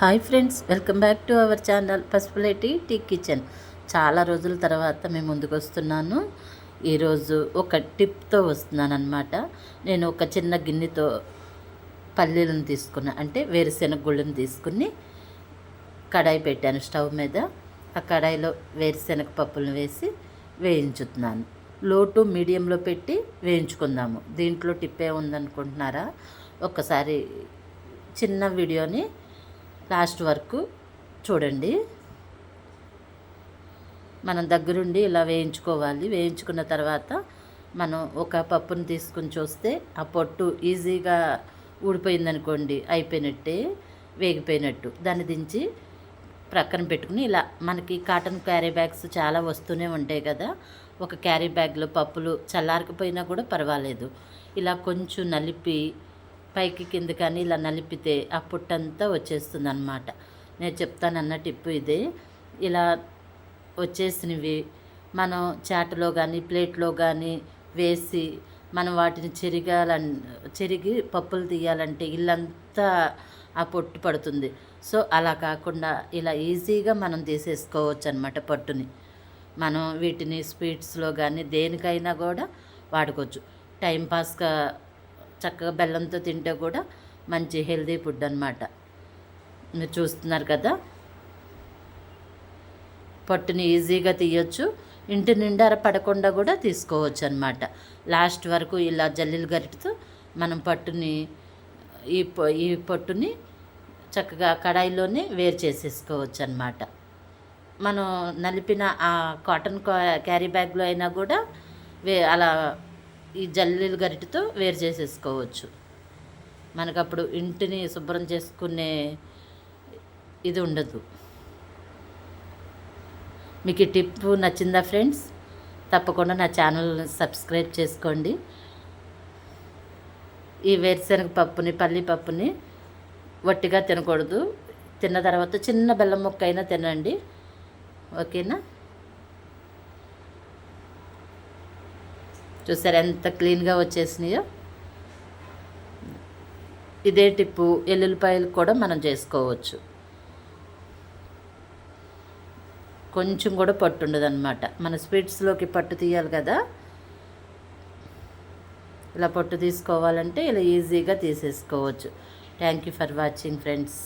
Hi friends welcome back to our channel Pasupuleti T kitchen. చాలా రోజుల తర్వాత మేము ముందుకు వస్తున్నాను. ఈరోజు ఒక టిప్తో వస్తున్నాను అనమాట నేను ఒక చిన్న గిన్నెతో పల్లీలను తీసుకున్నా అంటే వేరుశెనగ గుళ్ళను తీసుకుని కడాయి పెట్టాను స్టవ్ మీద. ఆ కడాయిలో వేరుశెనగ పప్పులను వేసి వేయించుతున్నాను. లో టు మీడియంలో పెట్టి వేయించుకుందాము. దీంట్లో టిప్పే ఉందనుకుంటున్నారా? ఒకసారి చిన్న వీడియోని లాస్ట్ వరకు చూడండి. మనం దగ్గరుండి ఇలా వేయించుకోవాలి. వేయించుకున్న తర్వాత మనం ఒక పప్పును తీసుకుని చూస్తే ఆ పొట్టు ఈజీగా ఊడిపోయిందనుకోండి అయిపోయినట్టే వేగిపోయినట్టు. దాన్ని దించి ప్రక్కన పెట్టుకుని ఇలా మనకి కాటన్ క్యారీ బ్యాగ్స్ చాలా వస్తూనే ఉంటాయి కదా. ఒక క్యారీ బ్యాగ్లో పప్పులు చల్లారకపోయినా కూడా పర్వాలేదు. ఇలా కొంచెం నలిపి పైకి కింద కానీ ఇలా నలిపితే ఆ పుట్టంతా వచ్చేస్తుంది అనమాట నేను చెప్తానన్న టిప్పు ఇది. ఇలా వచ్చేసినవి మనం చాటలో కానీ ప్లేట్లో కానీ వేసి మనం వాటిని చెరిగాల చెరిగి పప్పులు తీయాలంటే ఇల్లంతా ఆ పొట్టు పడుతుంది. సో అలా కాకుండా ఇలా ఈజీగా మనం తీసేసుకోవచ్చు అనమాట పట్టుని. మనం వీటిని స్వీట్స్లో కానీ దేనికైనా కూడా వాడుకోవచ్చు. టైంపాస్గా చక్కగా బెల్లంతో తింటే కూడా మంచి హెల్దీ ఫుడ్ అనమాట మీరు చూస్తున్నారు కదా? పట్టుని ఈజీగా తీయొచ్చు. ఇంటి నిండా పడకుండా కూడా తీసుకోవచ్చు అనమాట లాస్ట్ వరకు ఇలా జల్లీలు గరిటితో మనం పట్టుని ఈ ఈ పట్టుని చక్కగా కడాయిలోనే వేరు చేసేసుకోవచ్చు అనమాట మనం నలిపిన ఆ కాటన్ క్యారీ బ్యాగ్లో అయినా కూడా వే అలా ఈ జల్లీలు గరిటతో వేరు చేసేసుకోవచ్చు. మనకు అప్పుడు ఇంటిని శుభ్రం చేసుకునే ఇది ఉండదు. మీకు ఈ టిప్ నచ్చిందా ఫ్రెండ్స్? తప్పకుండా నా ఛానల్ని సబ్స్క్రైబ్ చేసుకోండి. ఈ వేరుశనగ పప్పుని పల్లి పప్పుని వట్టిగా తినకూడదు. తిన్న తర్వాత చిన్న బెల్లం ముక్క అయినా తినండి. ఓకేనా? చూసారు ఎంత క్లీన్గా వచ్చేసినాయో? ఇదే టిప్పు ఎల్లుల్లిపాయలు కూడా మనం చేసుకోవచ్చు. కొంచెం కూడా పట్టు ఉండదన్నమాట. మన స్వీట్స్లోకి పట్టు తీయాలి కదా? ఇలా పట్టు తీసుకోవాలంటే ఇలా ఈజీగా తీసేసుకోవచ్చు. Thank you for watching friends.